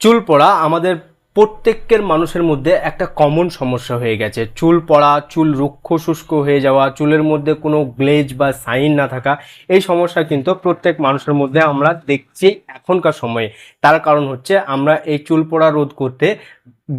চুল পড়া আমাদের প্রত্যেকের মানুষের মধ্যে একটা কমন সমস্যা হয়ে গেছে। চুল পড়া, চুল রুক্ষ শুষ্ক হয়ে যাওয়া, চুলের মধ্যে কোনো গ্লেজ বা সাইন না থাকা, এই সমস্যা কিন্তু প্রত্যেক মানুষের মধ্যে আমরা দেখছি এখনকার সময়ে। তার কারণ হচ্ছে আমরা এই চুল পড়া রোধ করতে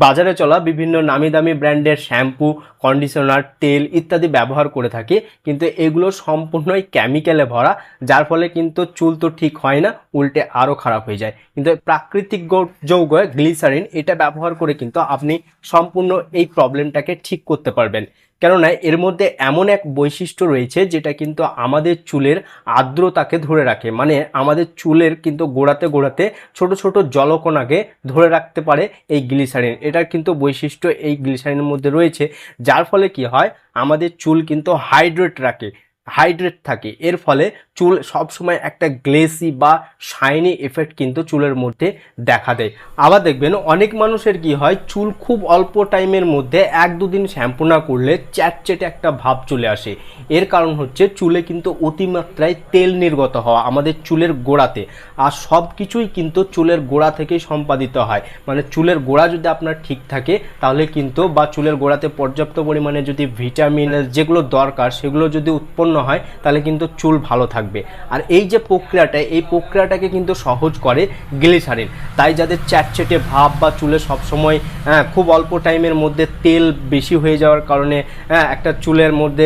বাজারে চলা বিভিন্ন নামি দামি ব্র্যান্ডের শ্যাম্পু, কন্ডিশনার, তেল ইত্যাদি ব্যবহার করে থাকি। কিন্তু এগুলো সম্পূর্ণই কেমিক্যালে ভরা, যার ফলে কিন্তু চুল তো ঠিক হয় না, উল্টে আরও খারাপ হয়ে যায়। কিন্তু প্রাকৃতিক যৌগ গ্লিসারিন এটা ব্যবহার করে কিন্তু আপনি সম্পূর্ণ এই প্রবলেমটাকে ঠিক করতে পারবেন। কেননা এর মধ্যে এমন এক বৈশিষ্ট্য রয়েছে যেটা কিন্তু আমাদের চুলের আর্দ্রতাকে ধরে রাখে। মানে আমাদের চুলের কিন্তু গোড়াতে গোড়াতে ছোট ছোট জলকণাকে ধরে রাখতে পারে এই গ্লিসারিন। এটার কিন্তু বৈশিষ্ট্য এই গ্লিসারিনের মধ্যে রয়েছে। যার ফলে কি হয়? আমাদের চুল কিন্তু হাইড্রেট রাখে। হাইড্রেট থাকে। এর ফলে চুল সবসময় একটা গ্লেসি বা শাইনি এফেক্ট কিন্তু চুলের মধ্যে দেখা দেয়। আবার দেখবেন অনেক মানুষের কি হয়, চুল খুব অল্প টাইমের মধ্যে এক দুদিন শ্যাম্পু না করলে চ্যাটচেটে একটা ভাব চলে আসে। এর কারণ হচ্ছে চুলে কিন্তু অতিমাত্রায় তেল নির্গত হওয়া আমাদের চুলের গোড়াতে। আর সব কিছুই কিন্তু চুলের গোড়া থেকেই সম্পাদিত হয়। মানে চুলের গোড়া যদি আপনার ঠিক থাকে, তাহলে কিন্তু বা চুলের গোড়াতে পর্যাপ্ত পরিমাণে যদি ভিটামিন, যেগুলো দরকার, সেগুলো যদি উৎপন্ন হয় তাহলে কিন্তু চুল ভালো থাকবে। আর এই যে প্রক্রিয়াটা এই প্রক্রিয়াটাকে কিন্তু সহজ করে গ্লিসারিন। তাই যাদের চ্যাটচেটে ভাব বা চুলে সবসময় হ্যাঁ, খুব অল্প টাইমের মধ্যে তেল বেশি হয়ে যাওয়ার কারণে হ্যাঁ, একটা চুলের মধ্যে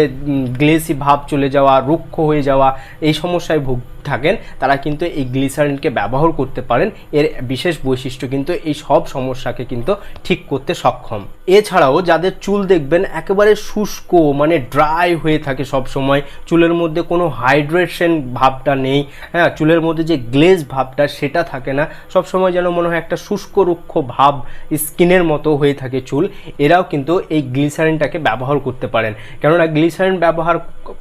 গ্লেসি ভাব চলে যাওয়া রুক্ষ হয়ে যাওয়া এই সমস্যায় ভুগ থাকেন তারা কিন্তু এই গ্লিসারিনকে ব্যবহার করতে পারেন। এর বিশেষ বৈশিষ্ট্য কিন্তু এই সব সমস্যাকে কিন্তু ঠিক করতে সক্ষম। এছাড়াও যাদের চুল দেখবেন একেবারে শুষ্ক মানে ড্রাই হয়ে থাকে সব সময় চুলের মধ্যে কোনো হাইড্রেশন ভাবটা নেই হ্যাঁ চুলের মধ্যে যে গ্লেজ ভাবটা সেটা থাকে না। সব সময় যেন মনে হয় একটা শুষ্ক রুক্ষ ভাব স্কিনের মতো হয়ে থাকে চুল। এরাও কিন্তু এই গ্লিসারিনটাকে ব্যবহার করতে পারেন। কেননা গ্লিসারিন ব্যবহার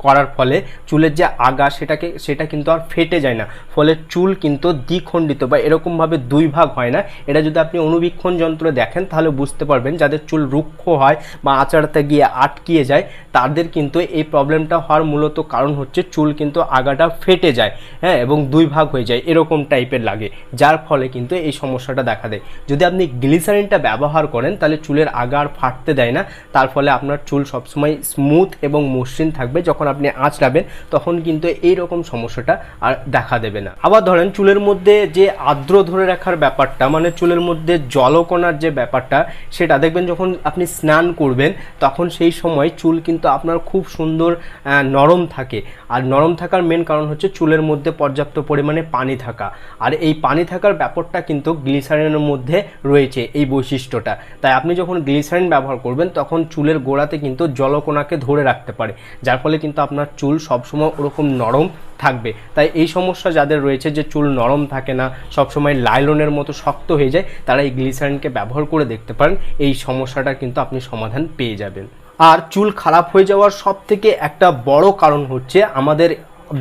করার ফলে চুলের যে আগা সেটাকে, সেটা কিন্তু আর ফেটে যায় না। ফলে চুল কিন্তু দ্বিখণ্ডিত বা এরকমভাবে দুই ভাগ হয় না। এটা যদি আপনি অনুবীক্ষণ যন্ত্র দেখেন, তাহলে বুঝতে পারবেন যাদের চুল রুক্ষ হয় বা আঁচড়াতে গিয়ে আটকিয়ে যায়, তাদের কিন্তু এই প্রবলেমটা হওয়ার মূলত কারণ হচ্ছে চুল কিন্তু আগাটা ফেটে যায় হ্যাঁ এবং দুই ভাগ হয়ে যায় এরকম টাইপের লাগে যার ফলে কিন্তু এই সমস্যাটা দেখা দেয়। যদি আপনি গ্লিসারিনটা ব্যবহার করেন তাহলে চুলের আগা আর ফাটতে দেয় না তার ফলে আপনার চুল সবসময় স্মুথ এবং মসৃণ থাকবে যখন আপনি আঁচড়াবেন তখন কিন্তু এই রকম সমস্যাটা আর দেখা দেবে না। আবার ধরেন চুলের মধ্যে যে আর্দ্র ধরে রাখার ব্যাপারটা মানে চুলের মধ্যে জলকণার যে ব্যাপারটা সেটা দেখবেন যখন আপনি স্নান করবেন তখন সেই সময় চুল কিন্তু আপনার খুব সুন্দর আহ, নরম থাকে। আর নরম থাকার মেন কারণ হচ্ছে চুলের মধ্যে পর্যাপ্ত পরিমাণে পানি থাকা। আর এই পানি থাকার ব্যাপারটা কিন্তু গ্লিসারিনের মধ্যে রয়েছে এই বৈশিষ্ট্যটা। তাই আপনি যখন গ্লিসারিন ব্যবহার করবেন, তখন চুলের গোড়াতে কিন্তু জলকোনাকে ধরে রাখতে পারে। যার ফলে কিন্তু আপনার চুল সবসময় ওরকম নরম থাকবে। তাই এই সমস্যা যাদের রয়েছে যে চুল নরম থাকে না, সবসময় লাইলনের মতো শক্ত হয়ে যায়, তারা এই গ্লিসারিনকে ব্যবহার করে দেখতে পারেন। এই সমস্যাটা কিন্তু আপনি সমাধান পেয়ে যাবেন। আর চুল খারাপ হয়ে যাওয়ার সব থেকে একটা বড় কারণ হচ্ছে আমাদের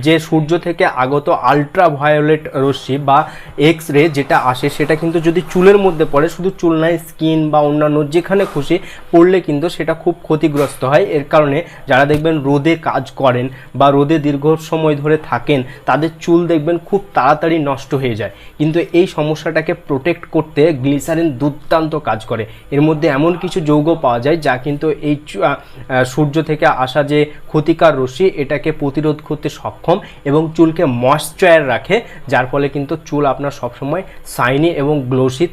যে সূর্য থেকে আগত আলট্রা ভায়োলেট রশ্মি বা এক্স রে যেটা আসে, সেটা কিন্তু যদি চুলের মধ্যে পড়ে, শুধু চুল নাই স্কিন বা অন্যান্য যেখানে খুশি পড়লে কিন্তু সেটা খুব ক্ষতিগ্রস্ত হয়। এর কারণে যারা দেখবেন রোদে কাজ করেন বা রোদে দীর্ঘ সময় ধরে থাকেন, তাদের চুল দেখবেন খুব তাড়াতাড়ি নষ্ট হয়ে যায়। কিন্তু এই সমস্যাটাকে প্রোটেক্ট করতে গ্লিসারিন দুর্দান্ত কাজ করে। এর মধ্যে এমন কিছু যৌগ পাওয়া যায় যা কিন্তু এই সূর্য থেকে আসা যে ক্ষতিকার রশ্মি, এটাকে প্রতিরোধ করতে সক্ষম এবং চুলকে ময়শ্চার রাখে, যার ফলে কিন্তু চুল আপনার সবসময় সাইনি এবং গ্লোসি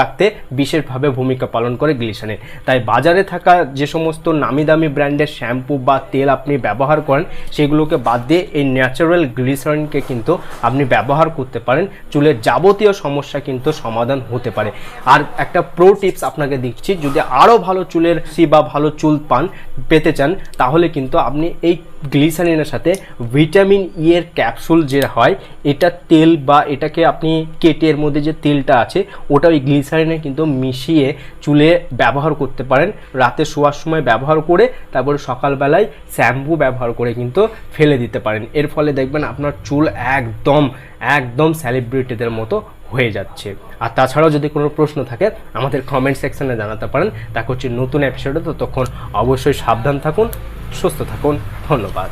রাখতে বিশেষভাবে ভূমিকা পালন করে গ্লিসারিন তাই বাজারে থাকা যে সমস্ত নামি দামি ব্র্যান্ডের শ্যাম্পু বা তেল আপনি ব্যবহার করেন, সেগুলোকে বাদ দিয়ে এই ন্যাচারাল গ্লিসারিনকে কিন্তু আপনি ব্যবহার করতে পারেন। চুলের যাবতীয় সমস্যা কিন্তু সমাধান হতে পারে। আর একটা প্রো টিপস আপনাকে দিচ্ছি, যদি আরও ভালো চুলের সি বা ভালো চুল পান, পেতে চান, তাহলে কিন্তু আপনি এই গ্লিসারিনের সাথে ভিটামিন ই এর ক্যাপসুল যে হয়, এটা তেল বা এটাকে আপনি কেটে এর মধ্যে যে তেলটা আছে, ওটা ওই গ্লিসারিনে কিন্তু মিশিয়ে চুলে ব্যবহার করতে পারেন। রাতে শোয়ার সময় ব্যবহার করে, তারপরে সকালবেলায় শ্যাম্পু ব্যবহার করে কিন্তু ফেলে দিতে পারেন। এর ফলে দেখবেন আপনার চুল একদম একদম সেলিব্রিটিদের মতো হয়ে যাচ্ছে। আর তাছাড়াও যদি কোনো প্রশ্ন থাকে, আমাদের কমেন্ট সেকশানে জানাতে পারেন। তা হচ্ছে নতুন অ্যাপসেডে তো তখন অবশ্যই সাবধান থাকুন, সুস্থ থাকুন। ধন্যবাদ।